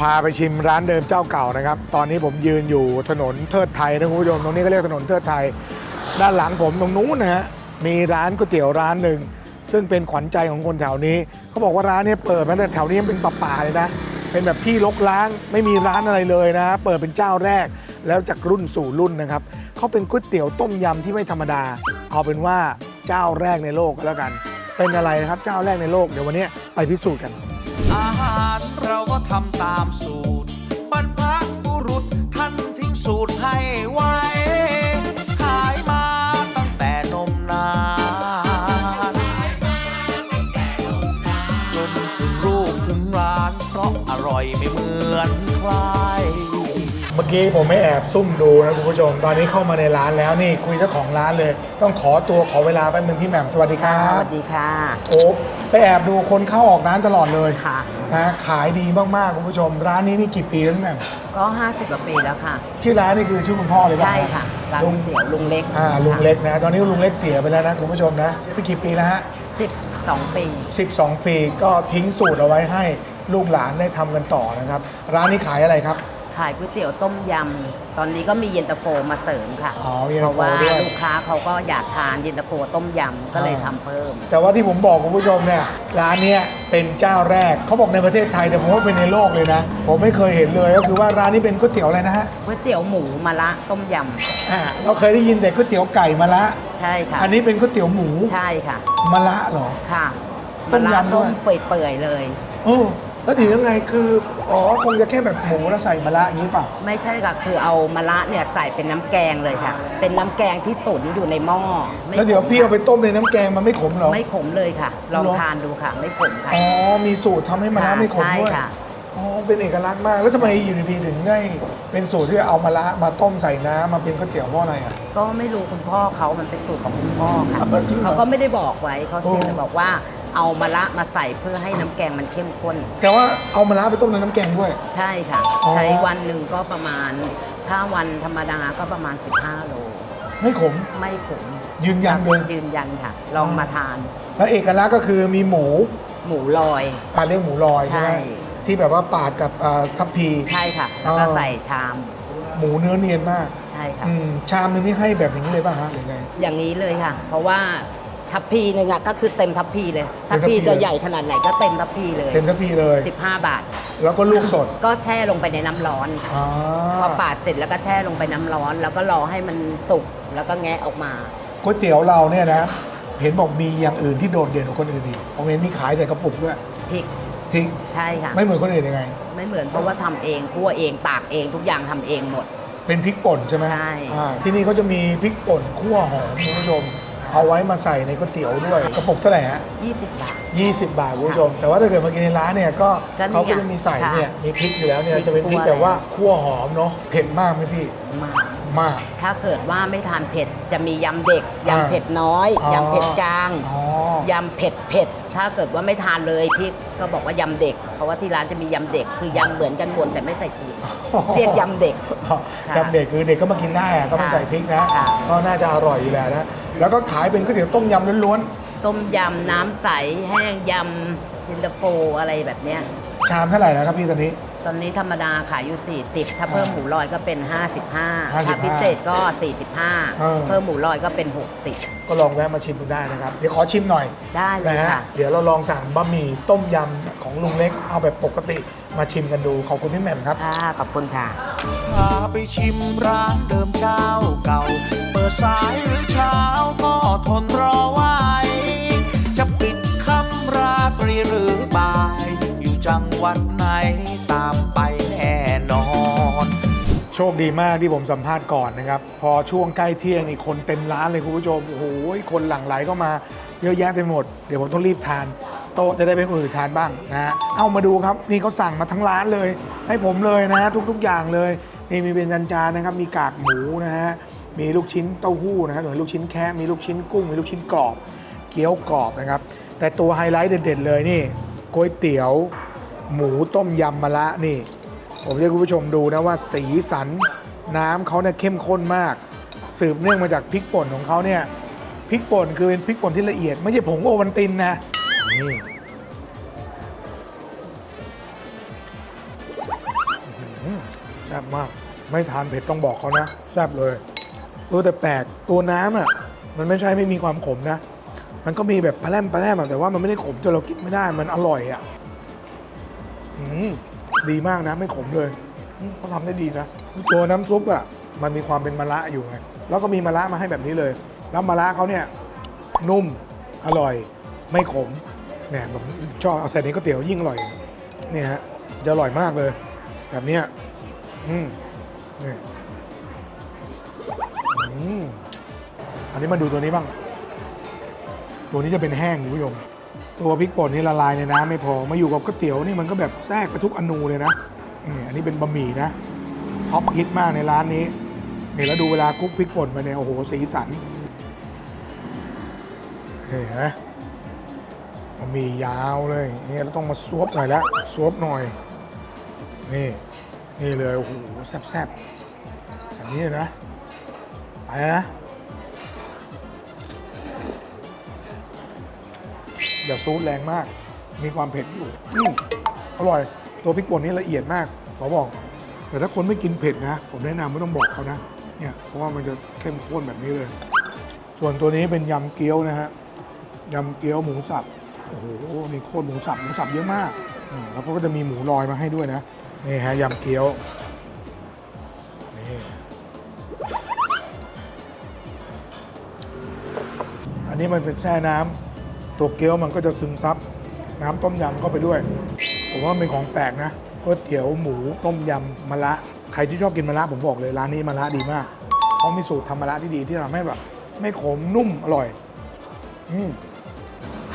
พาไปชิมร้านเดิมเจ้าเก่านะครับ ตอนนี้ผมยืนอยู่ถนนเทิดไทยนะคุณผู้ชม ตรงนี้ก็เรียกถนนเทิดไทย ด้านหลังผมตรงนู้นนะฮะ มีร้านก๋วยเตี๋ยวร้านหนึ่ง ซึ่งเป็นขวัญใจของคนแถวนี้ เขาบอกว่าร้านนี้เปิดมาแต่แถวนี้ยังเป็นป่าๆเลยนะ เป็นแบบที่รกร้าง ไม่มีร้านอะไรเลยนะ เปิดเป็นเจ้าแรก แล้วจากรุ่นสู่รุ่นนะครับเขาเป็นก๋วยเตี๋ยวต้มยำที่ไม่ธรรมดา เอาเป็นว่าเจ้าแรกในโลกก็แล้วกัน เป็นอะไรครับ เจ้าแรกในโลก เดี๋ยววันนี้ไปพิสูจน์กัน อาหารเราก็ทำตามสูตร บรรพบุรุษท่านทิ้งสูตรให้ไว้ กี้ผมไม่แอบซุ่มดูนะคุณผู้ชม ตอนนี้เข้ามาในร้านแล้วนี่คุยเจ้าของร้านเลย ต้องขอตัวขอเวลาแป๊บนึงพี่แหม่มสวัสดีครัสบวัสดีค่ะ โอ้ไปแอบดูคนเข้าออกร้านตลอดเลยค่ะ นะขายดีมากๆคุณผู้ชม ร้านนี้นี่กี่ปีแล้วพี่แหม่มก็ 50กว่าปีแล้วค่ะ ชื่อร้านนี่คือชื่อคุณพ่อเลยป่ะใช่ค่ะร้านลุก๋งวยเตี๋ยวลุงเล็กอ่าลุงเล็กนะ ตอนนี้ลุงเล็กเสียไปแล้วนะคุณผู้ชมนะเสียไปกี่ปีแล้วฮะ 12 ปี 12 ปีก็ทิ้งสูตรเอาไว้ให้ลูกหลานได้ทำกันต่อนะครับ ร้านนี้ขายอะไรครับขายก๋วยเตี๋ยวต้มยำ ตอนนี้ก็มีเย็นตาโฟมาเสริมค่ะ อ๋อเย็นเพตาโฟราะว่าด้วย ลูกค้าเขาก็อยากทานเย็นตาโฟต้มยำ ก็เลยทำเพิ่ม แต่ว่าที่ผมบอกคุณผู้ชมเนี่ยร้านเนี้ยเป็นเจ้าแรกเขาบอกในประเทศไทยแต่ผมว่าเป็นในโลกเลยนะ ผมไม่เคยเห็นเลยก็คือว่าร้านนี้เป็นก๋วยเตี๋ยวอะไรนะฮะก๋วยเตี๋ยวหมูมะระต้มยอ่าเราเคยได้ยินแต่ก๋วยเตี๋ยวไก่มะระำ ใช่ค่ะ อันนี้เป็นก๋วยเตี๋ยวหมูใช่ค่ะ มะระเหรอ ค่ะต้มะมระยำด้ต้วยมเปื่อยๆเลย โอ้ แล้วถึงยังไงคืออ๋อคงจะแค่แบบหมูแล้วใส่มะระอย่างนี้เปล่าไม่ใช่ค่ะคือเอามะระเนี่ยใส่เป็นน้ำแกงเลยค่ะ เป็นน้ำแกงที่ตุ๋นอยู่ในหม้อไม่แล้วเดี๋ยวขมพี่เอาไปต้มในน้ำแกงมันไม่ขมเหรอ ไม่ขมเลยค่ะ ลองเหรอทานดูค่ะ ไม่ขมค่ะ อ๋อ มีสูตรทำให้มะระค่ะไม่ขมใช่ด้วยค่ะ อ๋อ เป็นเอกลักษณ์มาก แล้วทำไมอยู่ดีๆถึงได้เป็นสูตรที่เอามะระมาต้มใส่น้ำมาเป็นก๋วยเตี๋ยวเพราะอะไรอะ ก็ไม่รู้คุณพ่อเขามันเป็นสูตรของคุณพ่อค่ะอะจริงเหรอเขาก็ไม่ได้บอกไว้เขาโอ้เพียงแต่บอกว่า เอามะระมาใส่เพื่อให้น้ำแกงมันเข้มข้น แต่ว่าเอามะระไปต้มในน้ำแกงด้วย ใช่ค่ะ อ๋อ ใช้วันหนึ่งก็ประมาณ ถ้าวันธรรมดาก็ประมาณ 15 โล ไม่ขม ไม่ขมยืนยันเลย ยืนยันค่ะ ลองมาทาน แล้วเอกลักษณ์ก็คือมีหมูหมูลอยปลาเรียกหมูลอยใช่ไหมใช่ ที่แบบว่าปาดกับอ่าทับพี ใช่ค่ะ แล้วก็อ๋อ ใส่ชาม หมูเนื้อเนียนมากใช่ค่ะ อืมชามนึงนี่ให้แบบอย่างนี้เลยป่ะฮะหรือไง อย่างนี้เลยค่ะ เพราะว่า ทัพพีหนึ่งอะก็คือเต็มทัพพีเลยเต็ทัมพทัพพีพีจะเลยใหญ่ขนาดไหนก็เต็มทัพพีเลย เต็มทับพีเลย 15 บาท แล้วก็ลูกสด ก็แช่ลงไปในน้ำร้อนอ่าพอปาดเสร็จแล้วก็แช่ลงไปน้ำร้อน แล้วก็รอให้มันสุกแล้วก็แงะออกมาก๋วยเตี๋ยวเราเนี่ยนะ เห็นบอกมีอย่างอื่นที่โดดเด่นกว่าคนอื่นอีกผมเห็นมีขายใส่กระปุกด้วยพริกพริกใช่ค่ะ ไม่เหมือนคนอื่นยังไง ไม่เหมือนเพราะว่าทำเองคั่วเองตากเองทุกอย่างทำเองหมด เป็นพริกป่นใช่ไหมใช่ อ่าที่นี่เขาจะมีพริกป่นคั่วหอมคุณผู้ชม เอาไว้มาใส่ในก๋วยเตี๋ยวด้วยกระปุกเท่าไหร่ฮะ20 บาท 20 บาทคุณผู้ชมแต่ว่าถ้าเกิดมากินในร้านเนี่ยก็ก็นี่เขาก็จะมีใส่ค่ะเนี่ยมีพริกอยู่แล้วเนี่ยพริกจะเป็นพริกคั่ว แบบว่าคั่วหอมเนาะเผ็ดมากไหมพี่ มาก มาก ถ้าเกิดว่าไม่ทานเผ็ดจะมียำเด็กอ่ายำเผ็ดน้อยอ๋อยำเผ็ดกลางอ๋อยำเผ็ดเผ็ดถ้าเกิดว่าไม่ทานเลยพริกก็บอกว่ายำเด็ก เพราะว่าที่ร้านจะมียำเด็ก คือยำเหมือนกันหมดแต่ไม่ใส่พริกเรียกยำเด็กอ๋อค่ะยำเด็กคือเด็กก็มากินได้อะก็ไม่ค่ะใส่พริกนะค่ะก็น่าจะอร่อยอยู่แล้วนะแล้วก็ขายเป็นก๋วยเตี๋ยวต้มยำล้วนต้มยำน้ำใสแห้งยำเย็นตาโฟอะไรแบบเนี้ยๆชามเท่าไหร่นะครับพี่ตอนนี้ ตอนนี้ธรรมดาขายอยู่ 40 ถ้าเพิ่มหมูลอยก็เป็น 55 55ถ้าพิเศษก็ เออ 45 เพิ่มหมูลอยก็เป็น 60 ก็ลองแวะมาชิมดูได้นะครับ เดี๋ยวขอชิมหน่อยได้เลยนะฮะค่ะ เดี๋ยวเราลองสั่งบะหมี่ต้มยำของลุงเล็กเอาแบบปกติมาชิมกันดูขอบคุณพี่แหม่มครับ ค่ะ ขอบคุณค่ะ พาไปชิมร้านเดิมเจ้าเก่า เปิดสายหรือ ชคดีมากที่ผมสัมภาษณ์ก่อนนะครับ พอช่วงใกล้เที่ยงนี่คนเต็มร้านเลยคุณผู้ชม โอ้โห คนหลั่งไหลเข้ามาเยอะแยะเต็มหมด เดี๋ยวผมต้องรีบทาน โต๊ะจะได้เป็นคนอื่นทานบ้างนะฮะเอามาดูครับ นี่เขาสั่งมาทั้งร้านเลย ให้ผมเลยนะ ทุกๆอย่างเลย นี่มีเป็นจานๆนะครับ มีกากหมูนะฮะ มีลูกชิ้นเต้าหู้นะฮะหรือลูกชิ้นแคะมีลูกชิ้นกุ้ง มีลูกชิ้นกรอบ เกี๊ยวกรอบนะครับ แต่ตัวไฮไลท์เด็ด ๆ เลยนี่ก๋วยเตี๋ยว หมูต้มยำมะระนี่ ผมจะให้คุณผู้ชมดูนะว่าสีสันน้ำเขาเนี่ยเข้มข้นมาก สืบเนื่องมาจากพริกป่นของเขาเนี่ยพริกป่นคือเป็นพริกป่นที่ละเอียด ไม่ใช่ผงโอวันตินนะนี่อื้อหือแซ่บมาก ไม่ทานเผ็ดต้องบอกเขานะแซ่บเลยเออแต่แปลกตัวน้ำอะ มันไม่ใช่ไม่มีความขมนะ มันก็มีแบบปลาแรมปลาแรมอะแต่ว่ามันไม่ได้ขมจนเรากินไม่ได้มันอร่อยอะอืม ดีมากนะไม่ขมเลยเขาทำได้ดีนะ ตัวน้ำซุปอะมันมีความเป็นมะระอยู่ไงแล้วก็มีมะระมาให้แบบนี้เลย แล้วมะระเขาเนี่ยนุ่มอร่อย ไม่ขมเนี่ยผมชอบเอาใส่ในก๋วยเตี๋ยวยิ่งอร่อยเนี่ยฮะจะอร่อยมากเลย แบบเนี้ยอืมนี่อืมอันนี้มาดูตัวนี้บ้าง ตัวนี้จะเป็นแห้งคุณผู้ชม ตัวพริกป่นนี่ละลายในน้ำไม่พอ มาอยู่กับก๋วยเตี๋ยวนี่มันก็แบบแทรกไปทุกอนูเลยนะนี่อันนี้เป็นบะหมี่นะท็อปฮิตมากในร้านนี้นี่แล้วดูเวลาคลุกพริกป่นไปเนี่ยโอ้โหสีสันเห็นไหมบะหมี่ยาวเลยนี่เราต้องมาซวบหน่อยแล้วซวบหน่อย นี่ นี่เลยโอ้โหแซ่บๆแบบนี้เลยนะไปแล้วนะ อย่าซูดแรงมาก มีความเผ็ดอยู่อืมอร่อย ตัวพริกป่นนี่ละเอียดมาก ขอบอก แต่ถ้าคนไม่กินเผ็ดนะ ผมแนะนำไม่ต้องบอกเขานะ เนี่ย เพราะว่ามันจะเข้มข้นแบบนี้เลย ส่วนตัวนี้เป็นยำเกี๊ยวนะฮะ ยำเกี๊ยวหมูสับ โอ้โห นี่โคตรหมูสับ หมูสับเยอะมากแล้วก็จะมีหมูลอยมาให้ด้วยนะ นี่ฮะยำเกี๊ยว นี่ อันนี้มันเป็นแช่น้ำ ตัวเกี๊ยวมันก็จะซึมซับน้ำต้มยำเข้าไปด้วย ผมว่ามันเป็นของแปลกนะก๋วยเตี๋ยวหมูต้มยำมะระใครที่ชอบกินมะระผมบอกเลยร้านนี้มะระดีมากเขามีสูตรทำมะระที่ดีที่ทำให้แบบ ไม่ขมนุ่มอร่อยอืม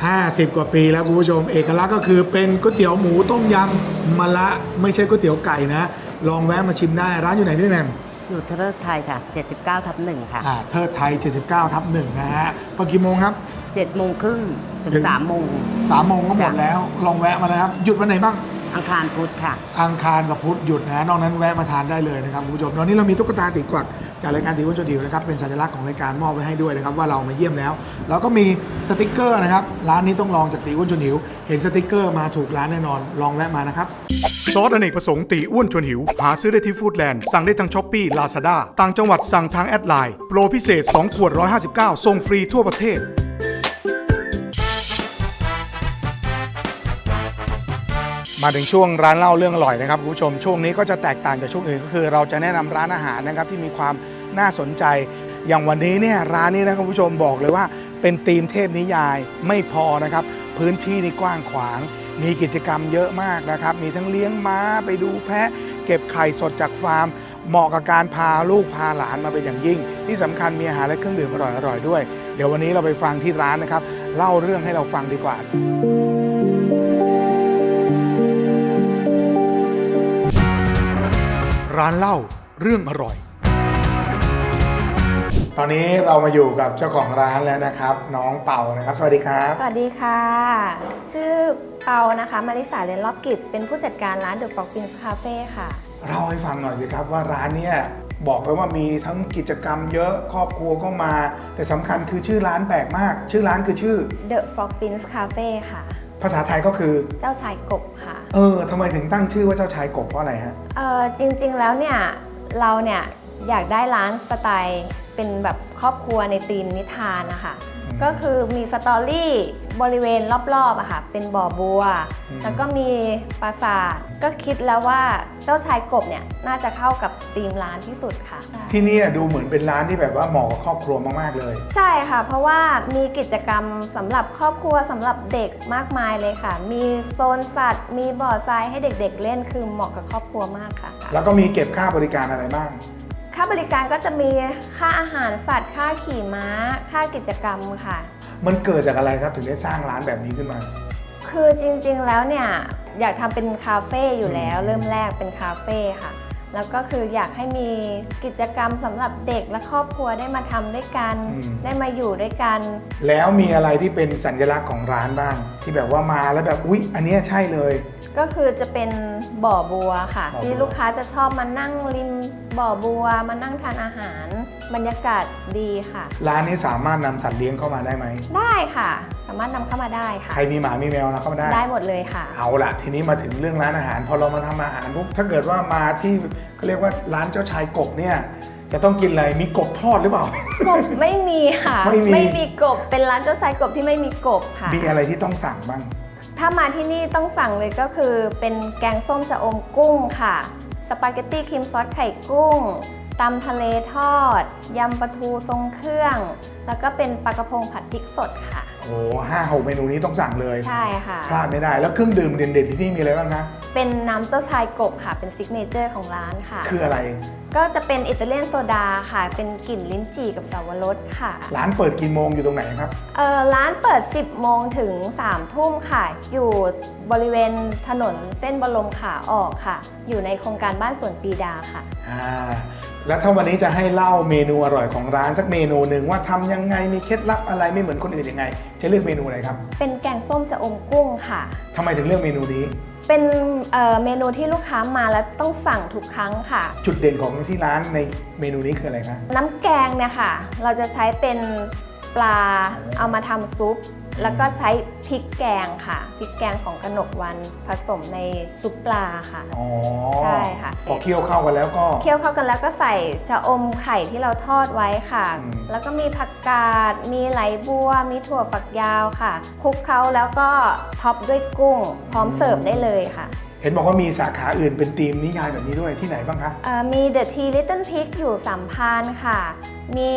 ห้าสิบกว่าปีแล้วคุณผู้ชม เอกลักษณ์ก็คือเป็นก๋วยเตี๋ยวหมูต้มยำมะระไม่ใช่ก๋วยเตี๋ยวไก่นะ ลองแวะมาชิมได้ร้านอยู่ไหนพี่แหม่มอยู่เทอร์ไทยค่ะ 79ทับหนึ่งค่ะอ่าเทิดไทย 79ทับหนึ่งนะฮะเปิดกี่โมงครับ7โมงครึ่ง ถึงถึง3โมง สามโมงก็หมดจ้ะ แล้ว ลองแวะมานะครับ หยุดวันไหนบ้าง อังคารพุธค่ะ อังคารกับพุธหยุดนะนอกนั้นแวะมาทานได้เลยนะครับคุณผู้ชมตอนนี้เรามีตุ๊กตาติดกวักจากรายการตีวันโชว์ดิวนะครับเป็นสัญลักษณ์ของรายการมอบไว้ให้ด้วยนะครับว่าเรามาเยี่ยมแล้ว แล้วก็มีสติกเกอร์นะครับร้านนี้ต้องลองจากตีอ้วนชวนหิว เห็นสติกเกอร์มาถูกร้านแน่นอนลองแวะมานะครับ ซอสอเนกประสงค์ตีอ้วนชวนหิว หาซื้อได้ที่ฟู้ดแลนด์ สั่งได้ทางช้อปปี้ลาซาด้าต่างจังหวัดสั่งทางแอดไลน์ โปรพิเศษ 2 ขวด 159ส่งฟรีทั่วประเทศ มาถึงช่วงร้านเล่าเรื่องอร่อยนะครับคุณผู้ชมช่วงนี้ก็จะแตกต่างจากช่วงอื่นก็คือ เราจะแนะนำร้านอาหารนะครับที่มีความน่าสนใจ อย่างวันนี้เนี่ยร้านนี้นะคุณผู้ชมบอกเลยว่า เป็นธีมเทพนิยายไม่พอนะครับ พื้นที่นี่กว้างขวาง มีกิจกรรมเยอะมากนะครับ มีทั้งเลี้ยงม้าไปดูแพะ เก็บไข่สดจากฟาร์ม เหมาะกับการพาลูกพาหลานมาเป็นอย่างยิ่ง ที่สำคัญมีอาหารและเครื่องดื่มอร่อยๆด้วย เดี๋ยววันนี้เราไปฟังที่ร้านนะครับ เล่าเรื่องให้เราฟังดีกว่า ร้านเล่าเรื่องอร่อย ตอนนี้เรามาอยู่กับเจ้าของร้านแล้วนะครับ น้องเป่านะครับ สวัสดีครับ สวัสดีค่ะ ชื่อเปานะคะมาริสาเรนรอบกิจเป็นผู้จัดการร้าน The Frog Prince Cafe ค่ะ เล่าให้ฟังหน่อยสิครับว่าร้านเนี้ยบอกเลยว่ามีทั้งกิจกรรมเยอะครอบครัวก็มา แต่สำคัญคือชื่อร้านแปลกมาก ชื่อร้านคือชื่อ The Frog Prince Cafe ค่ะ ภาษาไทยก็คือเจ้าชายกบค่ะ เออทำไมถึงตั้งชื่อว่าเจ้าชายกบเพราะอะไรฮะ เออจริงๆแล้วเนี่ยเราเนี่ยอยากได้ร้านสไตล์เป็นแบบครอบครัวในธีมนิทานนะคะ ก็คือมีสตอรี่บริเวณรอบๆอะค่ะเป็นบ่อบัว แล้วก็มีปราสาทก็คิดแล้วว่าเจ้าชายกบเนี่ยน่าจะเข้ากับธีมร้านที่สุดค่ะ ที่นี่ดูเหมือนเป็นร้านที่แบบว่าเหมาะกับครอบครัวมากๆเลย ใช่ค่ะ เพราะว่ามีกิจกรรมสำหรับครอบครัวสำหรับเด็กมากมายเลยค่ะ มีโซนสัตว์ มีบ่อทรายให้เด็ก ๆ เล่นคือเหมาะกับครอบครัวมากค่ะ แล้วก็มีเก็บค่าบริการอะไรบ้าง ค่าบริการก็จะมีค่าอาหารสัตว์ ค่าขี่ม้า ค่ากิจกรรมค่ะ มันเกิดจากอะไรครับถึงได้สร้างร้านแบบนี้ขึ้นมา คือจริงๆแล้วเนี่ยอยากทำเป็นคาเฟ่อยู่แล้ว เริ่มแรกเป็นคาเฟ่ค่ะ แล้วก็คืออยากให้มีกิจกรรมสำหรับเด็กและครอบครัวได้มาทำด้วยกัน อืม ได้มาอยู่ด้วยกัน แล้วมีอะไรที่เป็นสัญลักษณ์ของร้านบ้าง ที่แบบว่ามาแล้วแบบอุ๊ย อันเนี้ยใช่เลย ก็คือจะเป็นบ่อบัวค่ะ บ่อบัว ที่ลูกค้าจะชอบมานั่งริม บ่อบัวมานั่งทานอาหารบรรยากาศดีค่ะ ร้านนี้สามารถนำสัตว์เลี้ยงเข้ามาได้ไหม ได้ค่ะ สามารถนำเข้ามาได้ค่ะ ใครมีหมามีแมวนะเข้ามาได้ ได้หมดเลยค่ะ เอาละทีนี้มาถึงเรื่องร้านอาหาร พอเรามาทำอาหารปุ๊บถ้าเกิดว่ามาที่เขาเรียกว่าร้านเจ้าชายกบเนี่ย จะต้องกินอะไรมีกบทอดหรือเปล่า กบไม่มีค่ะไม่มีกบเป็นร้านเจ้าชายกบที่ไม่มีกบค่ะ มีอะไรที่ต้องสั่งบ้าง ถ้ามาที่นี่ต้องสั่งเลยก็คือเป็นแกงส้มชะอมกุ้งค่ะ สปาเกตตี้ครีมซอสไข่กุ้งตำทะเลทอด ยำปลาทูทรงเครื่อง แล้วก็เป็นปลากระพงผัดพริกสดค่ะ โอ้ห้าหกเมนูนี้ต้องสั่งเลย ใช่ค่ะ พลาดไม่ได้ แล้วเครื่องดื่มเด่นๆที่นี่มีอะไรบ้างคะ เป็นน้ำเจ้าชายกบค่ะ เป็นซิกเนเจอร์ของร้านค่ะ คืออะไรก็จะเป็นอิตาเลียนโซดาค่ะ เป็นกลิ่นลิ้นจี่กับสาวรสค่ะ ร้านเปิดกี่โมงอยู่ตรงไหนครับ เอ่อร้านเปิด 10 โมงถึง 3 ทุ่มค่ะ อยู่บริเวณถนนเส้นบรมขาออกค่ะ อยู่ในโครงการบ้านสวนปีดาค่ะ อ่า แล้วถ้าวันนี้จะให้เล่าเมนูอร่อยของร้านสักเมนูหนึ่งว่าทำยังไงมีเคล็ดลับอะไรไม่เหมือนคนอื่นยังไง จะเลือกเมนูอะไรครับเป็นแกงส้มชะอมกุ้งค่ะ ทำไมถึงเลือกเมนูนี้ เป็นเอ่อเมนูที่ลูกค้ามาแล้วต้องสั่งทุกครั้งค่ะ จุดเด่นของที่ร้านในเมนูนี้คืออะไรคะ น้ำแกงเนี่ยค่ะ เราจะใช้เป็นปลาเอามาทำซุป แล้วก็ใช้พริกแกงค่ะพริกแกงของกนกวันผสมในซุปปลาค่ะ อ๋อใช่ค่ะ พอเคี่ยวเข้ากันแล้วก็ เคี่ยวเข้ากันแล้วก็ใส่ชะอมไข่ที่เราทอดไว้ค่ะ อืม แล้วก็มีผักกาด มีไหลบัว มีถั่วฝักยาวค่ะคลุกเคล้าแล้วก็ท็อปด้วยกุ้ง พร้อมเสิร์ฟได้เลยค่ะ เห็นบอกว่ามีสาขาอื่นเป็นธีมนิยายแบบนี้ด้วยที่ไหนบ้างคะเอ่อมี The Tea Little Pig อยู่สัมพันธ์ค่ะ มี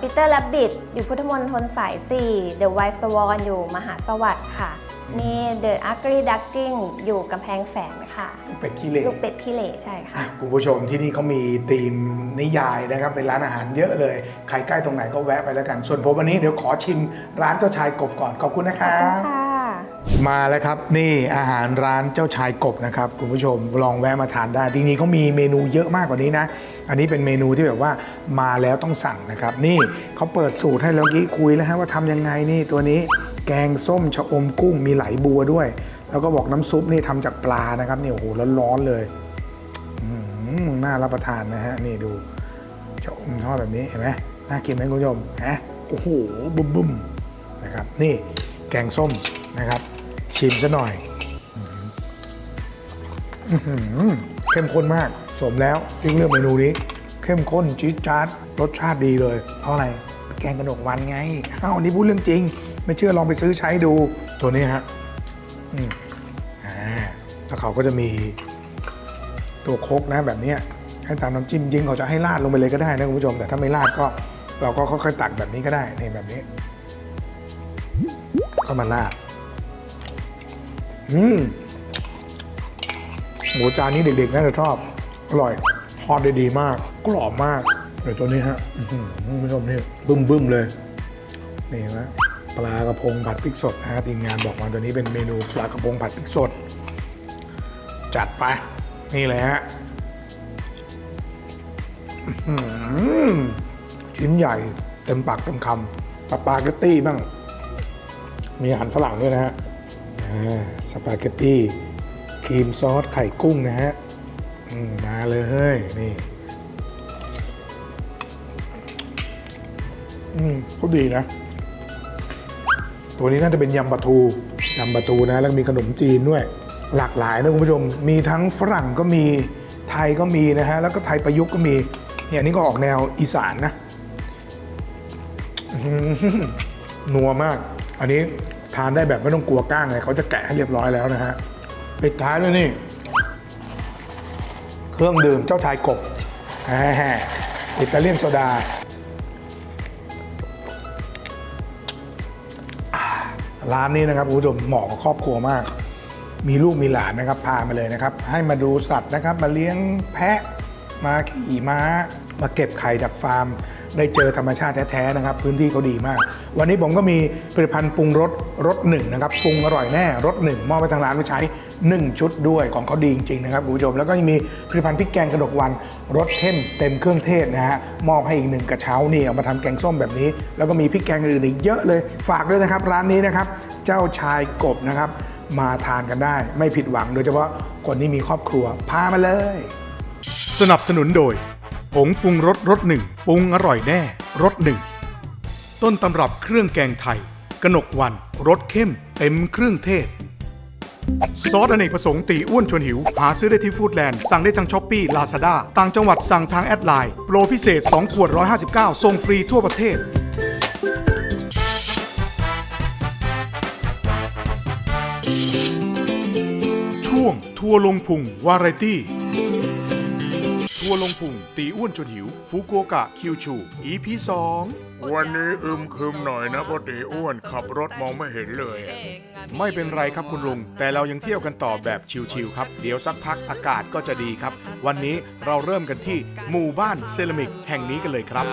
ปีเตอร์แลบบิ t อยู่พุทธมณฑลสาย 4 The White Swan อยู่มหาสวัสดิ์ค่ะ มี The Ugly Duckling อยู่กำแพงแสนค่ะเป็ดขี้เหร่ลูกเป็ดขี้เหร่ใช่ค่ะ อะคุณผู้ชมที่นี่เขามีธีมนิยายนะครับเป็นร้านอาหารเยอะเลย ใครใกล้ตรงไหนก็แวะไปแล้วกัน ส่วนผมวันนี้เดี๋ยวขอชิมร้านเจ้าชายกบก่อนขอบคุณนะคขอบรัคุณบค่ะ มาแล้วครับ นี่อาหารร้านเจ้าชายกบนะครับ คุณผู้ชมลองแวะมาทานได้จริงๆเขามีเมนูเยอะมากกว่านี้นะ อันนี้เป็นเมนูที่แบบว่ามาแล้วต้องสั่งนะครับ นี่เขาเปิดสูตรให้แล้วกี้คุยแล้วฮะว่าทำยังไงนี่ตัวนี้แกงส้มชะอมกุ้งมีไหลบัวด้วย แล้วก็บอกน้ำซุปนี่ทำจากปลานะครับนี่โอ้โหร้อนๆเลยน่ารับประทานนะฮะนี่ดูชะอมทอดแบบนี้เห็นไหมน่ากินไหมคุณผู้ชมฮะโอ้โหบุ้มบุ้มๆนะครับ นี่แกงส้ม นะครับ ชิมซะหน่อยเข้มข้นมาก สมแล้วที่เลือกเมนูนี้ เข้มข้นจี๊ดจ๊าดรสชาติดีเลย เพราะอะไรแกงกระหนกวันไงอ้าวอันนี้พูดเรื่องจริง ไม่เชื่อลองไปซื้อใช้ดูตัวนี้ฮะอืมอ่าแล้วเขาก็จะมีตัวโคกนะแบบนี้ให้ตามน้ำจิ้มยิงเขาจะให้ราดลงไปเลยก็ได้นะคุณผู้ชม แต่ถ้าไม่ราดก็เราก็ค่อยๆตักแบบนี้ก็ได้นี่แบบนี้ ก็มาราด อืมหมูจานนี้เด็กๆน่าจะชอบ อร่อย ทอดได้ดีมาก กรอบมาก เดี๋ยวตัวนี้ฮะคุณผู้ชมนี่บึ้มๆเลย นี่นะปลากระพงผัดพริกสดนะฮะทีมงานบอกมาตัวนี้เป็นเมนูปลากระพงผัดพริกสด จัดไป นี่เลยฮะชิ้นใหญ่เต็มปากเต็มคำสปาเกตตี้บ้าง มีอาหารฝรั่งด้วยนะฮะ สปาเกตตี้ครีมซอสไข่กุ้งนะฮะมมาเลยเฮ้ย นี่อืมก็ดีนะ ตัวนี้น่าจะเป็นยำปลาทูยำปลาทูนะ แล้วมีขนมจีนด้วย หลากหลายนะคุณผู้ชม มีทั้งฝรั่งก็มีไทยก็มีนะฮะ แล้วก็ไทยประยุกต์ก็มีเนี่ยอันนี้ก็ออกแนวอีสานนะนัวมาก อันนี้ ทานได้แบบไม่ต้องกลัวก้างเลยเขาจะแกะให้เรียบร้อยแล้วนะฮะปิดท้ายด้วยนี่ เครื่องดื่มเจ้าชายกบอิตาเลียนโซดา ร้านนี้นะครับคุณผู้ชมเหมาะกับครอบครัวมาก มีลูกมีหลานนะครับ พามาเลยนะครับ ให้มาดูสัตว์นะครับ มาเลี้ยงแพะ มาขี่ม้า มาเก็บไข่จากฟาร์ม ได้เจอธรรมชาติแท้ๆนะครับ พื้นที่เขาดีมาก วันนี้ผมก็มีผลิตภัณฑ์ปรุงรสรสหนึ่งนะครับปรุงอร่อยแน่รสหนึ่งมอบไปทางร้านไว้ใช้ 1 ชุดด้วยของเขาดีจริงๆนะครับคุณผู้ชมแล้วก็ยังมีผลิตภัณฑ์พริกแกงกระดกวันรสเข้มเต็มเครื่องเทศนะฮะมอบให้อีกหนึ่งกระเช้านี่เอามาทำแกงส้มแบบนี้ แล้วก็มีพริกแกงอื่นอีกเยอะเลย ฝากด้วยนะครับร้านนี้นะครับเจ้าชายกบนะครับมาทานกันได้ ไม่ผิดหวังโดยเฉพาะคนที่มีครอบครัวพามาเลย สนับสนุนโดย ผงปรุงรสรสหนึ่งปรุงอร่อยแน่รสหนึ่งต้นตำรับเครื่องแกงไทย กนกวันรสเข้ม เต็มเครื่องเทศ ซอสอเนกประสงค์ตีอ้วนชวนหิว หาซื้อได้ที่ฟู้ดแลนด์ สั่งได้ทางช้อปปี้ลาซาด้าต่างจังหวัดสั่งทางแอดไลน์โปรพิเศษ 2 ขวด 159ส่งฟรีทั่วประเทศช่วงทัวร์ลงพุงวาไรตี้ ทัวร์ลงพุงตีอ้วนจนหิวฟุกุโอกะคิวชู EP 2 วันนี้อึมครึมหน่อยนะเพราะตีอ้วนขับรถมองไม่เห็นเลยไม่เป็นไรครับคุณลุง แต่เรายังเที่ยวกันต่อแบบชิวๆครับ เดี๋ยวสักพักอากาศก็จะดีครับ วันนี้เราเริ่มกันที่หมู่บ้านเซรามิกแห่งนี้กันเลยครับ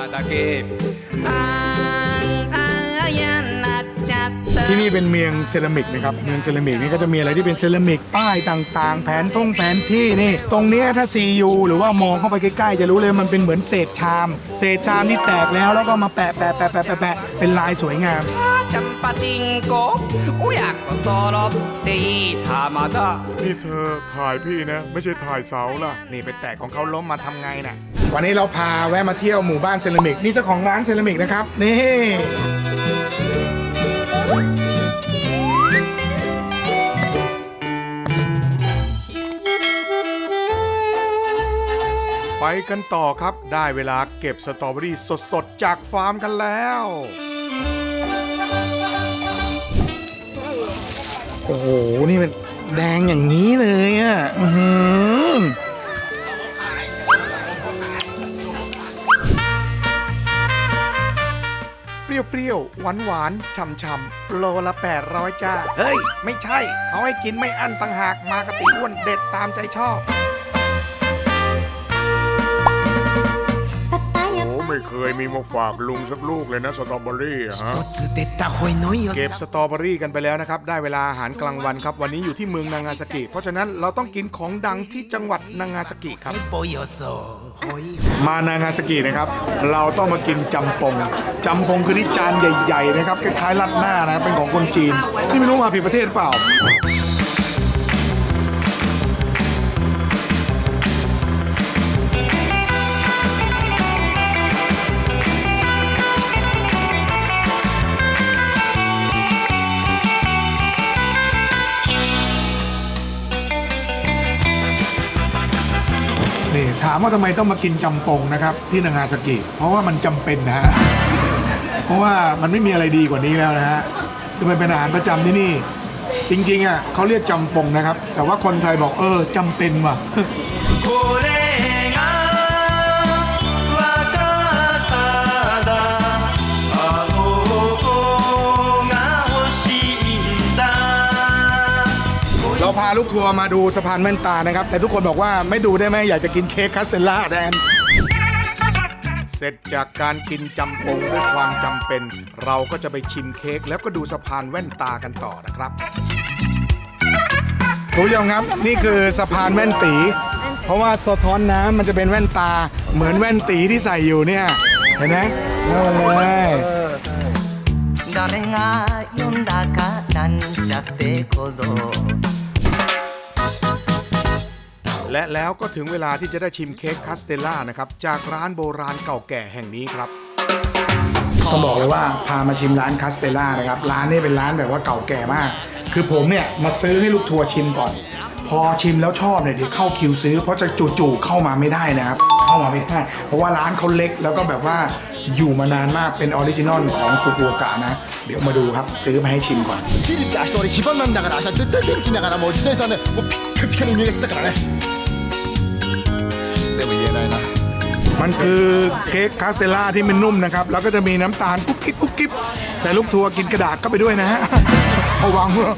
ที่นี่เป็นเมืองเซรามิกนะครับ เมืองเซรามิกนี่ก็จะมีอะไรที่เป็นเซรามิกป้ายต่างๆ แผนท่งแผนที่นี่ ตรงเนี้ยถ้า CU หรือว่ามองเข้าไปใกล้ๆ จะรู้เลยมันเป็นเหมือนเศษชาม เศษชามที่แตกแล้วแล้วก็มาแปะแปะแปะแปะแปะแปะเป็นลายสวยงาม ちゃんパチンコ親子揃っていい玉だ นี่เธอถ่ายพี่นะ ไม่ใช่ถ่ายเสาล่ะ นี่ไปแตกของเขาล้มมาทำไงน่ะ วันนี้เราพาแวะมาเที่ยวหมู่บ้านเซรามิก นี่เจ้าของร้านเซรามิกนะครับ นี่ ไปกันต่อครับได้เวลาเก็บสตรอเบอรี่สดๆ จากฟาร์มกันแล้ว โอ้โห นี่มันแดงอย่างนี้เลยอะอื้อหือเปรี้ยวๆ หวานๆฉ่ำๆโลละ 800 จ้า เฮ้ย ไม่ใช่ เขาให้กินไม่อั้นต่างหากมากระติอ้วนเด็ดตามใจชอบ ไม่เคยมีมาฝากลุงสักลูกเลยนะสตรอเบอรี่อะฮะ つ出たほいのよ เก็บสตรอเบอรี่กันไปแล้วนะครับ ได้เวลาอาหารกลางวันครับ วันนี้อยู่ที่เมืองนางาซากิ เพราะฉะนั้นเราต้องกินของดังที่จังหวัดนางาซากิครับ ぼよそほい มานางาซากินะครับ เราต้องมากินจำปง จำปงคือที่จานใหญ่ๆนะครับคล้ายๆรัดหน้านะครับเป็นของคนจีน ที่ไม่รู้มาผิดประเทศเปล่า ามว่าทำไมต้องมากินจำปงนะครับ ที่นางาซากิ เพราะว่ามันจำเป็นนะฮะ เพราะว่ามันไม่มีอะไรดีกว่านี้แล้วนะฮะจะเป็นอาหารประจำที่นี่ จริงๆอะเขาเรียกจำปงนะครับ แต่ว่าคนไทยบอกเออจำเป็นว่ะ พาลูกทัวร์มาดูสะพานแว่นตานะครับ แต่ทุกคนบอกว่าไม่ดูได้ไหมอยากจะกินเค้กคัสเซลล่าแทน เสร็จจากการกินจำปงด้วยความจำเป็น เราก็จะไปชิมเค้กแล้วก็ดูสะพานแว่นตากันต่อนะครับคุณผู้ชมครับนี่คือสะพานแว่นตี เพราะว่าสะท้อนน้ำมันจะเป็นแว่นตา เหมือนแว่นตีที่ใส่อยู่เนี่ย เห็นไหมเอาเลย 誰が呼んだかなんちゃって小僧 และแล้วก็ถึงเวลาที่จะได้ชิมเค้กคัสเตลล่านะครับ จากร้านโบราณเก่าแก่แห่งนี้ครับ ต้องบอกเลยว่าพามาชิมร้านคัสเตลล่านะครับ ร้านนี้เป็นร้านแบบว่าเก่าแก่มาก คือผมเนี่ยมาซื้อให้ลูกทัวร์ชิมก่อนพพอชิมแล้วชอบเนี่ยเดี๋ยวเข้าคิวซื้อ เพราะจะจู่ๆเข้ามาไม่ได้นะครับ เข้ามาไม่ได้ เพราะว่าร้านเขาเล็กแล้วก็แบบว่าอยู่มานานมากเป็นออริจินอลของฟุกุโอกะนะ เดี๋ยวมาดูครับซื้อมาให้ชิมก่อน ได้มาเยอะได้นะมันคือเค้กคาเซล่าที่มันนุ่มนะครับ แล้วก็จะมีน้ำตาลกุ๊บกิ๊บกุ๊บกิ๊บแต่ลูกทัวร์กินกระดาษก็ไปด้วยนะฮะระวังเลย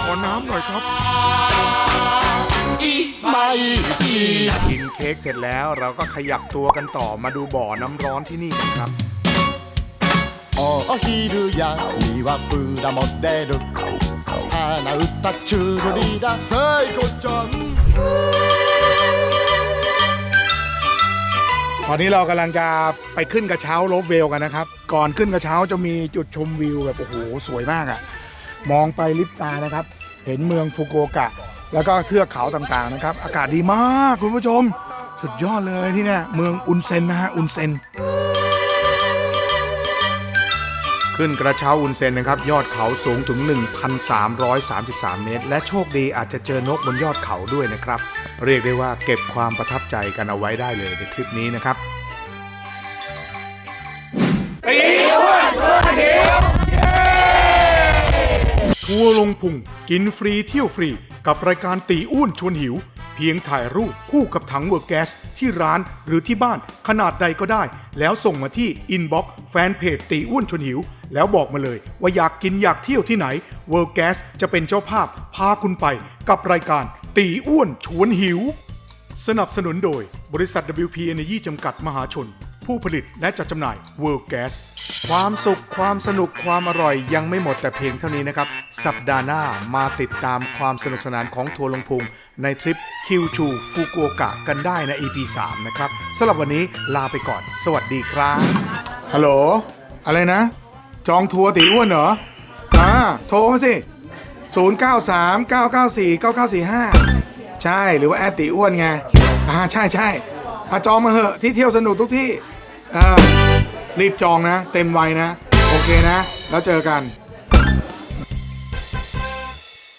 ขอน้ำหน่อยครับอีไม่กินเค้กเสร็จแล้วเราก็ขยับตัวกันต่อมาดูบ่อน้ำร้อนที่นี่กันครับお昼休みはプラモデル鼻歌チューリラ聖子ちゃん ตอนนี้เรากำลังจะไปขึ้นกระเช้าโลบเวลกันนะครับ ก่อนขึ้นกระเช้าจะมีจุดชมวิวแบบโอ้โหสวยมากอะมองไปลิบตานะครับ เห็นเมืองฟุกุโอกะ แล้วก็เทือกเขาต่างๆนะครับ อากาศดีมากคุณผู้ชม สุดยอดเลยที่เนี่ยเมืองอุนเซนนะฮะอุนเซนขึ้นกระเช้าอุนเซนนะครับ ยอดเขาสูงถึง 1,333 เมตร และโชคดีอาจจะเจอนกบนยอดเขาด้วยนะครับ เรียกได้ว่าเก็บความประทับใจกันเอาไว้ได้เลยในคลิปนี้นะครับทัวร์ลงพุงกินฟรีเที่ยวฟรี กับรายการตีอ้วนชวนหิว เพียงถ่ายรูปคู่กับถังเวอร์แก๊สที่ร้านหรือที่บ้านขนาดใดก็ได้ แล้วส่งมาที่อินบ็อกซ์แฟนเพจตีอ้วนชวนหิว แล้วบอกมาเลยว่าอยากกินอยากเที่ยวที่ไหนเวอร์แก๊สจะเป็นเจ้าภาพพาคุณไปกับรายการ ตีอ้วนชวนหิว สนับสนุนโดยบริษัท WP Energy จำกัดมหาชน ผู้ผลิตและจัดจำหน่าย World Gas ความสุขความสนุกความอร่อยยังไม่หมดแต่เพียงเท่านี้นะครับ สัปดาห์หน้ามาติดตามความสนุกสนานของทัวร์ลงพุงในทริปคิวชูฟุกุโอกะกันได้ใน EP 3 นะครับสำหรับวันนี้ลาไปก่อน สวัสดีครับฮัลโหลอะไรนะ จองทัวร์ตีอ้วนเหรออ่าโทรมาสิ 093 994 9945 ใช่หรือว่าแอดติอ้วนไง อ่าใช่ใช่อาจองมาเหอะที่เที่ยวสนุกทุกที่อ่ารีบจองนะ เต็มไวนะ โอเคนะ แล้วเจอกัน